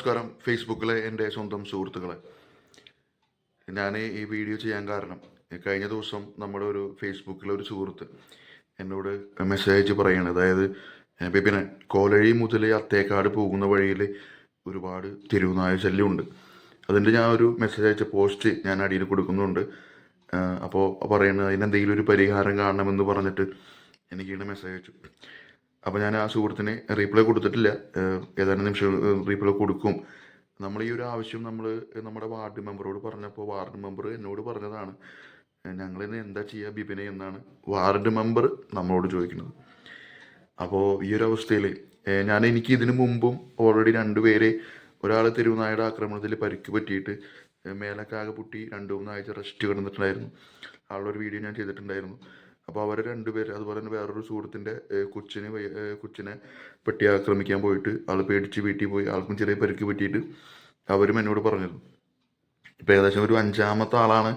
നമസ്കാരം. ഫേസ്ബുക്കിലെ എന്റെ സ്വന്തം സുഹൃത്തുക്കളെ. ഞാൻ ഈ വീഡിയോ ചെയ്യാൻ കാരണം കഴിഞ്ഞ ദിവസം നമ്മുടെ ഒരു ഫേസ്ബുക്കിലെ ഒരു സുഹൃത്ത് എന്നോട് മെസ്സേജ് അയച്ച് പറയാണ്. അതായത് പിന്നെ കോലഴി മുതൽ അത്തേക്കാട് പോകുന്ന വഴിയിൽ ഒരുപാട് തെരുവുനായ ശല്യമുണ്ട്. അതിന്റെ ഞാൻ ഒരു മെസ്സേജ് അയച്ച പോസ്റ്റ് ഞാൻ അടിയിൽ കൊടുക്കുന്നുണ്ട്. അപ്പോൾ പറയുന്നത് അതിനെന്തെങ്കിലും ഒരു പരിഹാരം കാണണമെന്ന് പറഞ്ഞിട്ട് എനിക്കിങ്ങനെ മെസ്സേജ് അയച്ചു. അപ്പോൾ ഞാൻ ആ സുഹൃത്തിന് റീപ്ലൈ കൊടുത്തിട്ടില്ല. ഏതാനും നിമിഷം റീപ്ലൈ കൊടുക്കും. നമ്മൾ ഈ ഒരു ആവശ്യം നമ്മൾ നമ്മുടെ വാർഡ് മെമ്പറോട് പറഞ്ഞപ്പോൾ വാർഡ് മെമ്പർ എന്നോട് പറഞ്ഞതാണ് ഞങ്ങൾ ഇന്ന് എന്താ ചെയ്യുക ബിപിനെ എന്നാണ് വാർഡ് മെമ്പർ നമ്മളോട് ചോദിക്കുന്നത്. അപ്പോൾ ഈ ഒരു അവസ്ഥയിൽ ഞാൻ എനിക്ക് ഇതിനു മുമ്പും ഓൾറെഡി രണ്ടുപേരെ ഒരാൾ തെരുവുനായുടെ ആക്രമണത്തിൽ പരിക്ക് പറ്റിയിട്ട് മേലക്കാകെ പൊട്ടി രണ്ടു മൂന്നാഴ്ച റെസ്റ്റ് കിടന്നിട്ടുണ്ടായിരുന്നു. ആളുടെ ഒരു വീഡിയോ ഞാൻ ചെയ്തിട്ടുണ്ടായിരുന്നു. അപ്പോൾ അവർ രണ്ടുപേര് അതുപോലെ തന്നെ വേറൊരു സുഹൃത്തിന്റെ ഏഹ് കൊച്ചിനെ കൊച്ചിനെ പെട്ടി ആക്രമിക്കാൻ പോയിട്ട് ആൾ പേടിച്ച് വീട്ടിൽ പോയി ആൾക്കും ചെറിയ പരിക്ക് പറ്റിയിട്ട് അവരും എന്നോട് പറഞ്ഞിരുന്നു ഇപ്പോൾ ഏകദേശം ഒരു അഞ്ചാമത്തെ ആളാണ്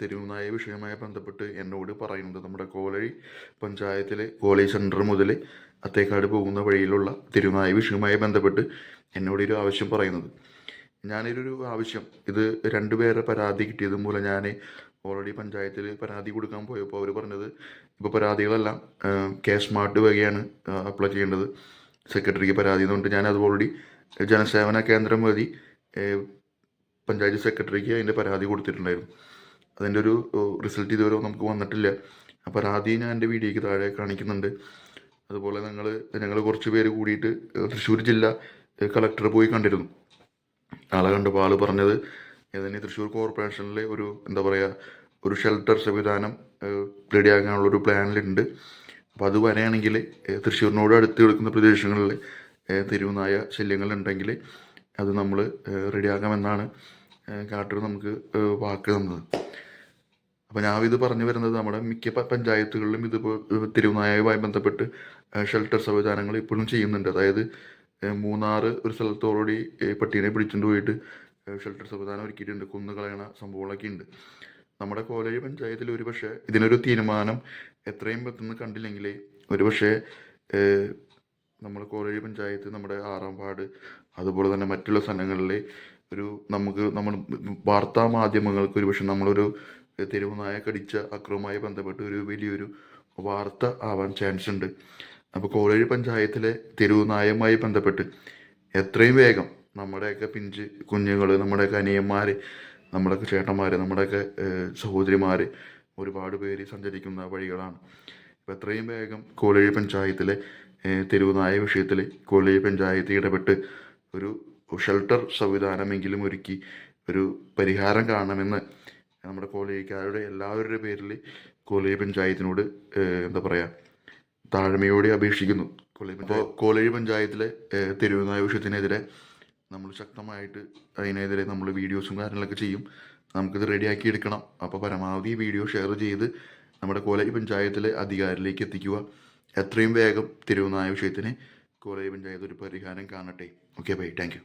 തെരുവുനായ വിഷയവുമായി ബന്ധപ്പെട്ട് എന്നോട് പറയുന്നത്. നമ്മുടെ കോലഴി പഞ്ചായത്തിലെ കോളേജ് സെന്റർ മുതൽ അത്തേക്കാട് പോകുന്ന വഴിയിലുള്ള തെരുവുനായ വിഷയവുമായി ബന്ധപ്പെട്ട് എന്നോട് ഒരു ആവശ്യം പറയുന്നത്. ഞാനൊരു ആവശ്യം. ഇത് രണ്ടുപേരെ പരാതി കിട്ടിയത് മൂലം ഞാൻ ഓൾറെഡി പഞ്ചായത്തിൽ പരാതി കൊടുക്കാൻ പോയപ്പോൾ അവർ പറഞ്ഞത് ഇപ്പോൾ പരാതികളെല്ലാം കെ സ്മാർട്ട് വകയാണ് അപ്ലൈ ചെയ്യേണ്ടത്. സെക്രട്ടറിക്ക് പരാതി. എന്നുകൊണ്ട് ഞാനത് ഓൾറെഡി ജനസേവന കേന്ദ്രം വഴി പഞ്ചായത്ത് സെക്രട്ടറിക്ക് അതിന്റെ പരാതി കൊടുത്തിട്ടുണ്ടായിരുന്നു. അതിന്റെ ഒരു റിസൾട്ട് ഇതുവരെ നമുക്ക് വന്നിട്ടില്ല. ആ പരാതി ഞാൻ എന്റെ വീഡിയോയ്ക്ക് താഴെ കാണിക്കുന്നുണ്ട്. അതുപോലെ ഞങ്ങൾ ഞങ്ങൾ കുറച്ച് പേര് കൂടിയിട്ട് തൃശ്ശൂർ ജില്ല കളക്ടർ പോയി കണ്ടിരുന്നു. ആളെ കണ്ടപ്പോൾ ആൾ പറഞ്ഞത്. ഏതെങ്കിലും തൃശ്ശൂർ കോർപ്പറേഷനിൽ ഒരു എന്താ പറയുക ഒരു ഷെൽട്ടർ സംവിധാനം റെഡിയാക്കാനുള്ള ഒരു പ്ലാനിലുണ്ട്. അപ്പോൾ അത് വരികയാണെങ്കിൽ തൃശ്ശൂരിനോട് അടുത്ത് കിടക്കുന്ന പ്രദേശങ്ങളിൽ തെരുവുനായ ശല്യങ്ങളുണ്ടെങ്കിൽ അത് നമ്മൾ റെഡിയാക്കാമെന്നാണ് കാട്ടൂർ നമുക്ക് വാക്ക് തന്നത്. അപ്പോൾ ഞാൻ ഇത് പറഞ്ഞു വരുന്നത് നമ്മുടെ മിക്ക പഞ്ചായത്തുകളിലും ഇതിപ്പോൾ തെരുവുനായയുമായി ബന്ധപ്പെട്ട് ഷെൽട്ടർ സംവിധാനങ്ങൾ ഇപ്പോഴും ചെയ്യുന്നുണ്ട്. അതായത് ഏഹ് മൂന്നാറ് ഒരു സ്ഥലത്ത് ഓൾറെഡി പട്ടീനെ പിടിച്ചുകൊണ്ട് പോയിട്ട് ഷെൽട്ടർ സംവിധാനം ഒരുക്കിയിട്ടുണ്ട്. കുന്നു കളയണ സംഭവങ്ങളൊക്കെ ഉണ്ട്. നമ്മുടെ കോലേജ് പഞ്ചായത്തിൽ ഒരു പക്ഷേ ഇതിനൊരു തീരുമാനം എത്രയും പെട്ടെന്ന് കണ്ടില്ലെങ്കിൽ ഒരു പക്ഷേ നമ്മുടെ കോലേജ് പഞ്ചായത്ത് നമ്മുടെ ആറാം വാർഡ് അതുപോലെ തന്നെ മറ്റുള്ള സ്ഥലങ്ങളിൽ ഒരു നമുക്ക് നമ്മൾ വാർത്താ മാധ്യമങ്ങൾക്ക് ഒരു പക്ഷേ നമ്മളൊരു തെരുവുനായ കടിച്ച അക്രമവുമായി ബന്ധപ്പെട്ട് ഒരു വലിയൊരു വാർത്ത ആവാൻ ചാൻസ് ഉണ്ട്. അപ്പോൾ കോളേജ് പഞ്ചായത്തിലെ തെരുവുനായയുമായി ബന്ധപ്പെട്ട് എത്രയും വേഗം നമ്മുടെയൊക്കെ പിഞ്ച് കുഞ്ഞുങ്ങൾ നമ്മുടെയൊക്കെ അനിയന്മാർ നമ്മുടെയൊക്കെ ചേട്ടന്മാർ നമ്മുടെയൊക്കെ സഹോദരിമാർ ഒരുപാട് പേര് സഞ്ചരിക്കുന്ന വഴികളാണ്. അപ്പോൾ എത്രയും വേഗം കോളേജ് പഞ്ചായത്തിലെ തെരുവുനായ വിഷയത്തിൽ കോളേജ് പഞ്ചായത്ത് ഇടപെട്ട് ഒരു ഷെൽട്ടർ സംവിധാനമെങ്കിലും ഒരുക്കി ഒരു പരിഹാരം കാണണമെന്ന് നമ്മുടെ കോളേജുകാരുടെ എല്ലാവരുടെ പേരിൽ കോളേജ് പഞ്ചായത്തിനോട് എന്താ പറയുക താഴ്മയോടെ അപേക്ഷിക്കുന്നു. കോളേജ് അപ്പോൾ പഞ്ചായത്തിലെ ഏഹ്, തെരുവുനായ വിഷയത്തിനെതിരെ നമ്മൾ ശക്തമായിട്ട് അതിനെതിരെ നമ്മൾ വീഡിയോസും കാര്യങ്ങളൊക്കെ ചെയ്യും. നമുക്കിത് റെഡിയാക്കി എടുക്കണം. അപ്പോൾ പരമാവധി വീഡിയോ ഷെയർ ചെയ്ത് നമ്മുടെ കോളേജ് പഞ്ചായത്തിലെ അധികാരിലേക്ക് എത്തിക്കുക. എത്രയും വേഗം തെരുവുനായ വിഷയത്തിന് കോളേജ് പഞ്ചായത്ത് ഒരു പരിഹാരം കാണട്ടെ. Okay bye. Thank you.